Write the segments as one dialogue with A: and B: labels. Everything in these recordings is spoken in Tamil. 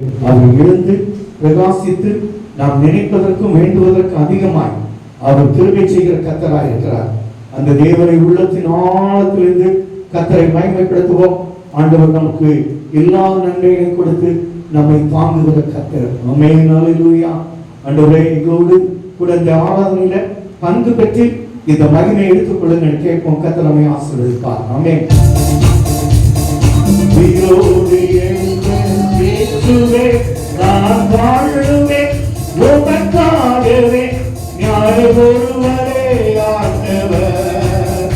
A: அவர் எழுந்து பிரகாசித்து நாம் நினைப்பதற்கும் வேண்டுவதற்கும் அதிகமாய் அவர் திருமை செய்கிற கத்தராய் இருக்கிறார். அந்த தேவனை உள்ளத்தின் ஆழத்திலிருந்து கத்தரை மயமைப்படுத்துவோம் ஆண்டவர் நமக்கு எல்லா நன்மைகளையும் கொடுத்து நம்மை தாங்குகிற கத்தர். அமே நாளிலூயா ஆண்டவரே எங்களோடு கூட இந்த ஆராதனையில பங்கு பெற்று இந்த மகிமை எடுத்துக்கொள்ளுங்க கேட்போம் கத்தர் நம்மை ஆசீர்வதிப்பார். அமே இயேசுவே, நான் வாழுவேன் உமக்காகவே யார் ஒருவரே ஆண்டவர்?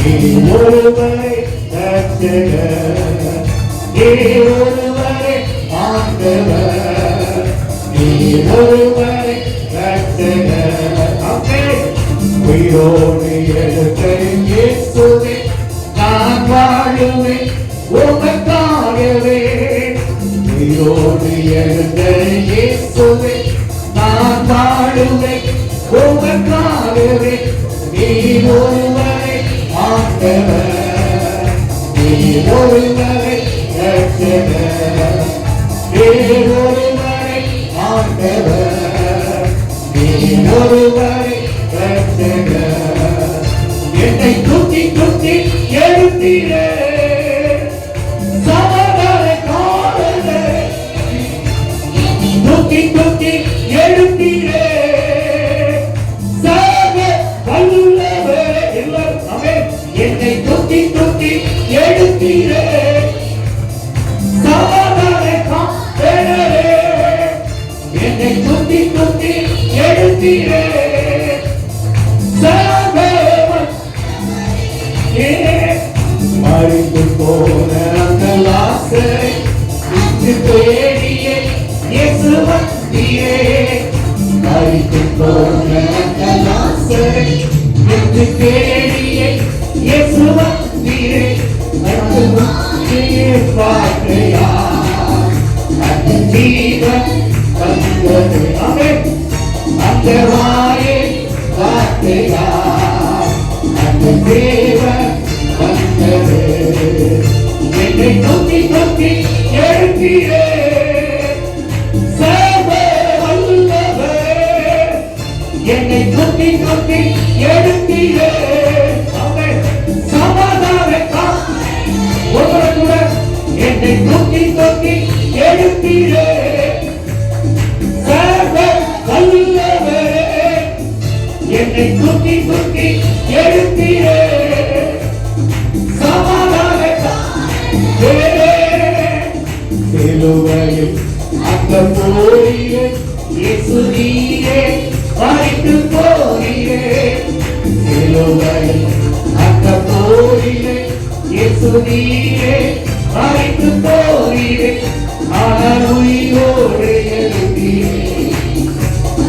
A: நீ ஒருவரே ரட்சகர். நீ ஒருவரே ஆண்டவர். நீ ஒருவரே ரட்சகர். ஆமென். உயிரோடு எழுந்த இயேசுவே, நான் வாழுவேன் உமக்காகவே உயிரோடு எழுந்த இயேசுவே நான் பாடுவேன் உமக்காகவே நீ ஒருவரை ஆண்டவர். நீ ஒருவரை ரட்சகர் நீ ஒருவரை ஆண்டவர். நீ ஒருவரை ரட்சகர் என்னை தூக்கி தூக்கி எழுத்தீரே என்னை குத்தி குத்தி எழுத்தீரே மறிந்து போன அந்த லாசரை இயேசு வந்தியே. மறிந்து போன அந்த லாசரை இயேசு வந்தியே. அந்த பார்க்கையா. அந்த ஜீவன் வந்தது ஆமென் அந்த வாயை வார்த்தையா அந்த தேவன் வந்தது என்னை நோக்கி நோக்கி எழுப்பியே என்னை நோக்கி நோக்கி எழுப்பியே சமாதான என்னை நோக்கி நோக்கி எழுப்பியே நீரே மறித்து போரியே ஆனால் உயிரோடு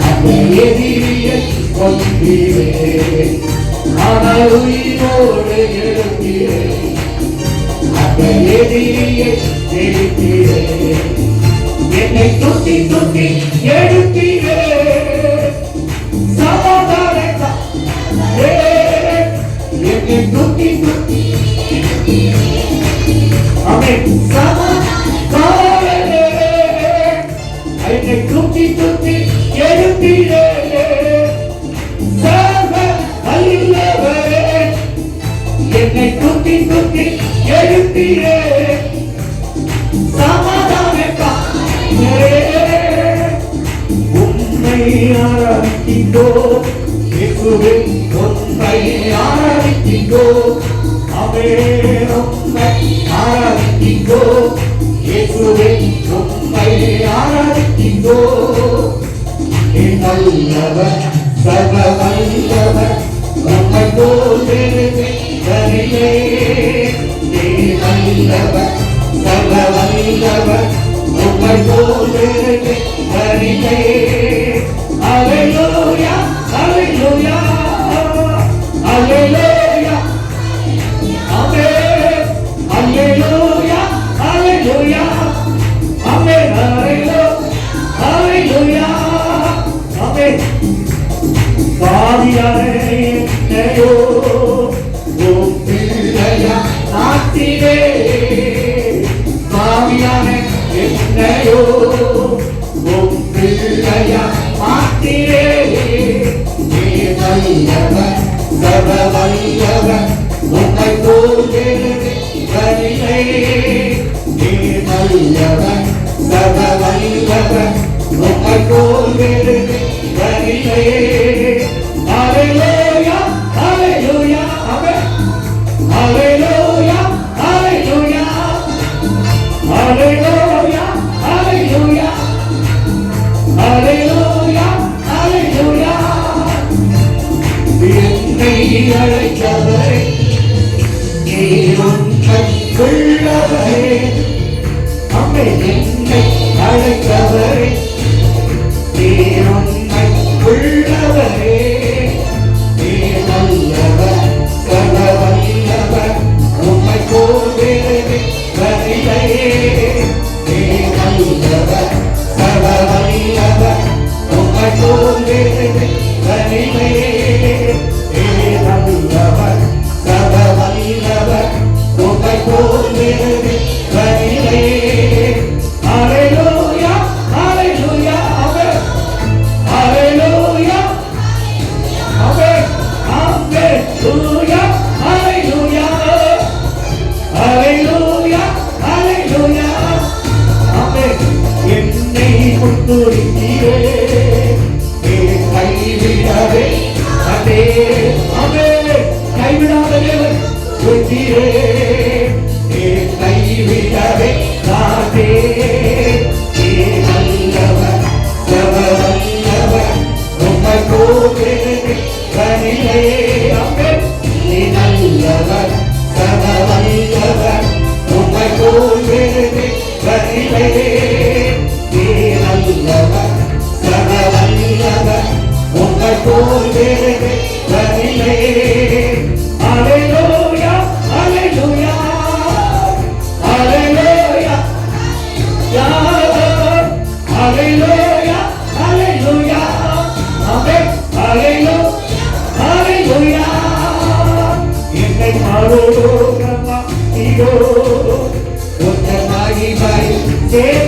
A: அந்த எதிரியை கொன்றீரே ஆனால் உயிரோடு எழுப்பீரே அந்த எதிரியை எழுப்பீரே என்னை துட்டி துட்டி எழுப்பீரே சமாதான காவலே, என்னை துட்டி துட்டி ஆமென். நல்லவர் சர்வ வல்லவர் உம்மை போல் தனியே நீ நல்லவர் சர்வ வல்லவர் உம்மை போல் தனியே மகிமை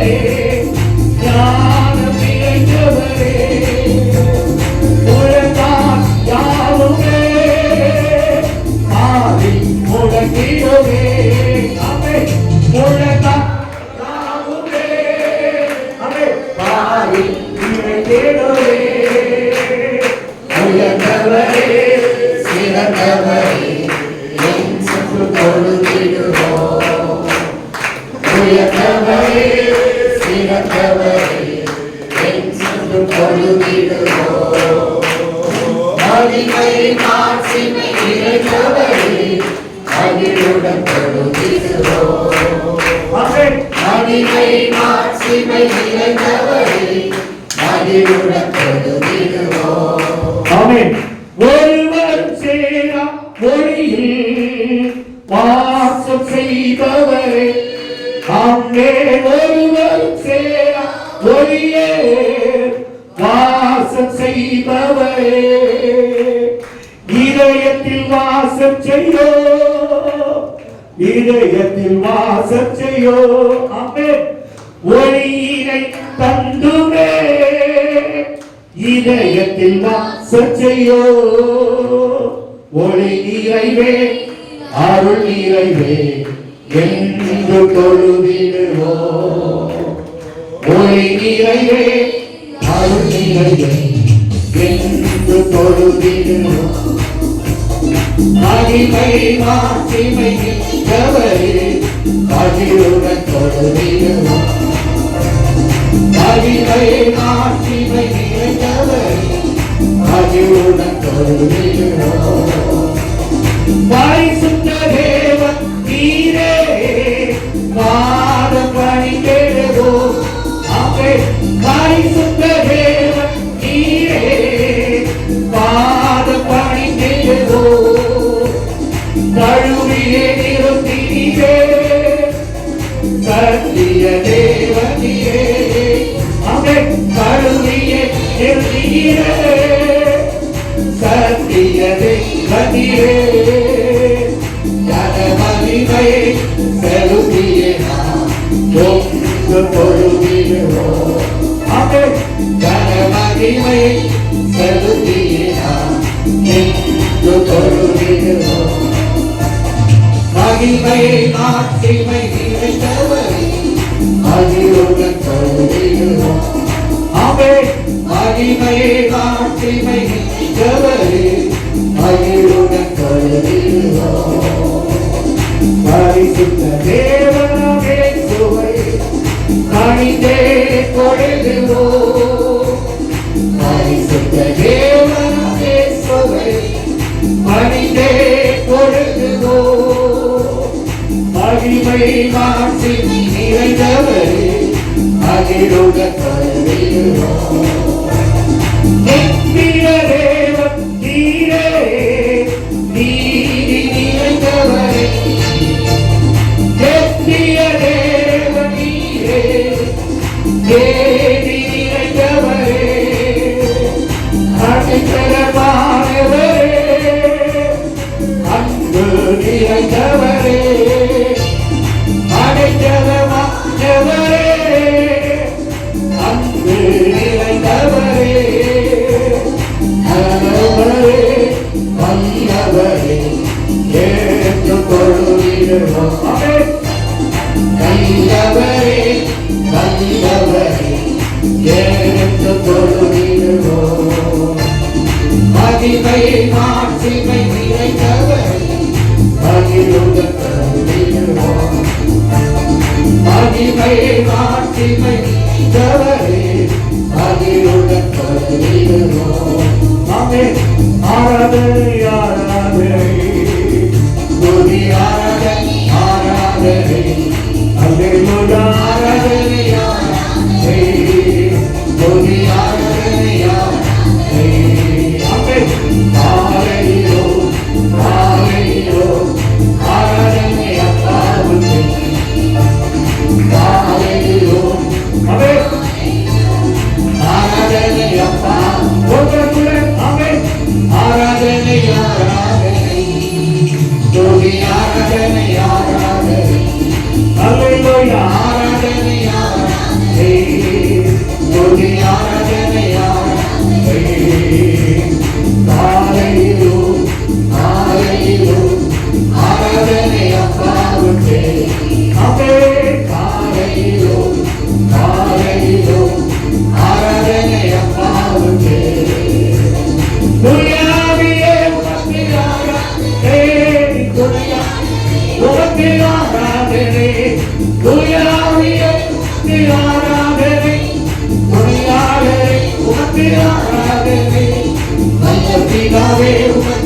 A: நீரே மகிழுடன் கொடுத்திடுவோம் மகிமை மாட்சிமை நிறைந்தவரே மகிழுடன் வாசம் அமே ஒளியினை தந்துமே. இதயத்தில் வாசம் செய்யோ ஒளி நிறைவே அருள் நிறைவே. என்று தொழுதிடுவோ. ஒளி நிறைவே அருள் நிறைவே. என்று தொழுதிடுவோ. மகிமை மாட்சிமை கவரே மகிழுடன் தொழுதிடுவோ மகிமை மாட்சிமை கவரே மகிழுடன் தொழுதிடுவோ பரிசுத்த தேவன் நீரே பாதம் பணிந்திடுவோ அங்கே பரிசுத்த சத்திய தேவனியே அங்கே தழுவியே நிறுத்தினீரே சத்தியதை கதிரே ஜனமகிமை செலுத்தியே தொங்கு பொழுதிலோ அங்கே ஜனமகிமை செலுத்தியே தொங்கு மகிமையை மாட்சிமை நிறைந்தவரே மகிழுடன் பொழுதிலோ அவே மகிமையை மாட்சிமை நிறைந்தவரே மகிழுடன் பொழுதிலோ பரிசுத்த தேவனே சுவை கணிதே கொழுதுவோ பரிசுத்த தேவனே சுவை கணிதே கொழுதுவோ மகிமை மாற்றி நிறைந்தவரே மகிழுடன் பொழுதிலோ நித்திய Hallelujah.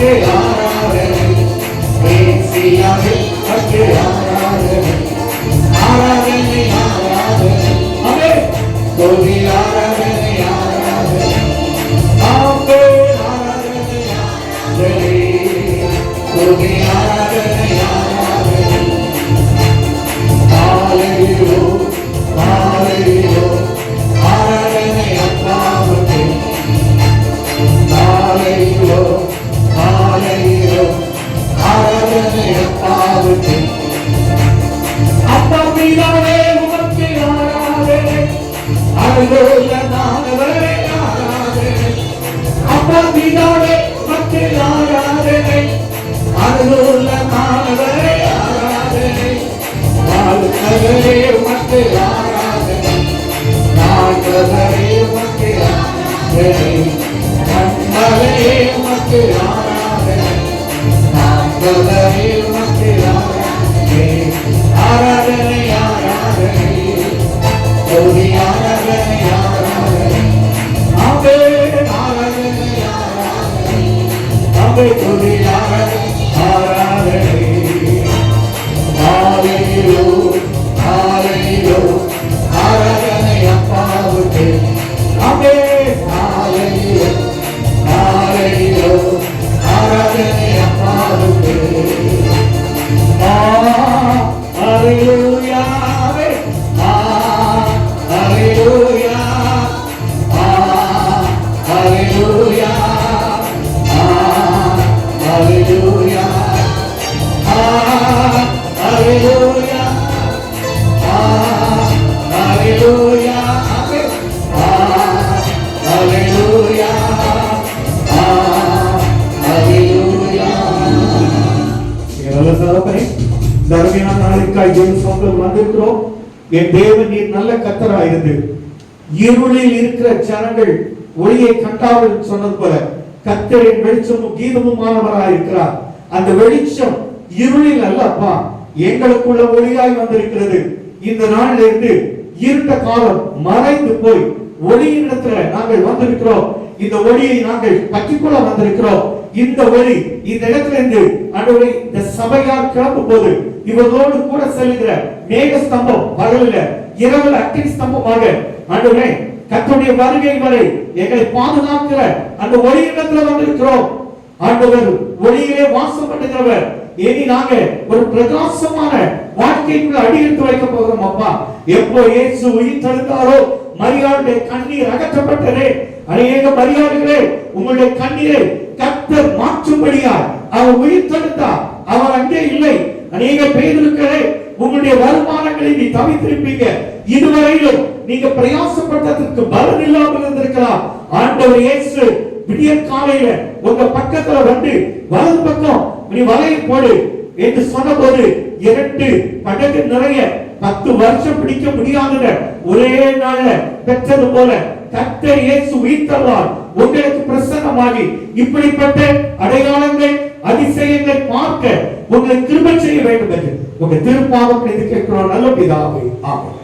A: Hey, hey, hey, hey, হবে তুমি আর தர்மியான நாளுக்காய் வந்திருக்கிறோம். என் தேவன் நீர் நல்ல கத்தரா இருந்து இருளில் இருக்கிற ஜனங்கள் ஒளியை கண்டார்கள் சொன்னது போல கத்தரின் வெளிச்சமும் கீதமுமானவராய் இருக்கிறார். அந்த வெளிச்சம் இருளில் அல்லப்பா எங்களுக்குள்ள ஒளியாய் வந்திருக்கிறது. இந்த நாளில் இருந்து இருண்ட காலம் மறைந்து போய் ஒளியின் இடத்துல நாங்கள் வந்திருக்கிறோம். இந்த ஒளியை நாங்கள் பற்றிக்கொள்ள வந்திருக்கிறோம். இந்த ஒளி இந்த இடத்துல இருந்து இந்த சபையார் கிளம்பும் போது இவர்களோடு கூட செல்கிற மேக ஸ்தம்பம் பகலில் இரவுல அக்கினி ஸ்தம்பமாக அன்றவரை கத்துடைய வருகை வரை எங்களை பாதுகாக்கிற அந்த ஒளி இடத்துல வந்திருக்கிறோம். ஆண்டவர் ஒளியிலே வாசம் பண்ணுகிறவர். இனி நாங்க ஒரு பிரகாசமான வாழ்க்கைக்குள்ள அடியெடுத்து வைக்க போகிறோம் அப்பா. எப்போ இயேசு உயிர் தழுந்தாரோ மரியாளுடைய கண்ணீர் அகற்றப்பட்டதே. அநேக மரியாதைகளே உங்களுடைய கண்ணீரை கத்தர் மாற்றும்படியார் அவர் உயிர் தடுத்தார். அவர் அங்கே இல்லை. அநேக பேர்களுக்களே உங்களுடைய வருமானங்களை நீ தவித்திருப்பீங்க. இதுவரையிலும் நீங்க பிரயாசப்பட்டதற்கு பலன் இல்லாமல் இருந்திருக்கலாம். ஆண்டவர் இயேசு விடிய காலையில உங்க பக்கத்துல வந்து வலது பக்கம் நீ வலையை போடு என்று சொன்னபோது இரண்டு படகு நிறைய பத்து வருஷம் பிடிக்க முடியாதுன்னு ஒரே நாள்ல பெற்றது போல கர்த்தர் இயேசு உயிர்த்தவார் உங்களுக்கு பிரசன்னமாகி இப்படிப்பட்ட அடையாளங்கள் அதிசயங்கள் பார்க்க உங்களை திரும்ப செய்ய வேண்டும் என்று உங்க திருப்பாவம் கேட்கிறோம் நல்ல பிதாவை ஆகும்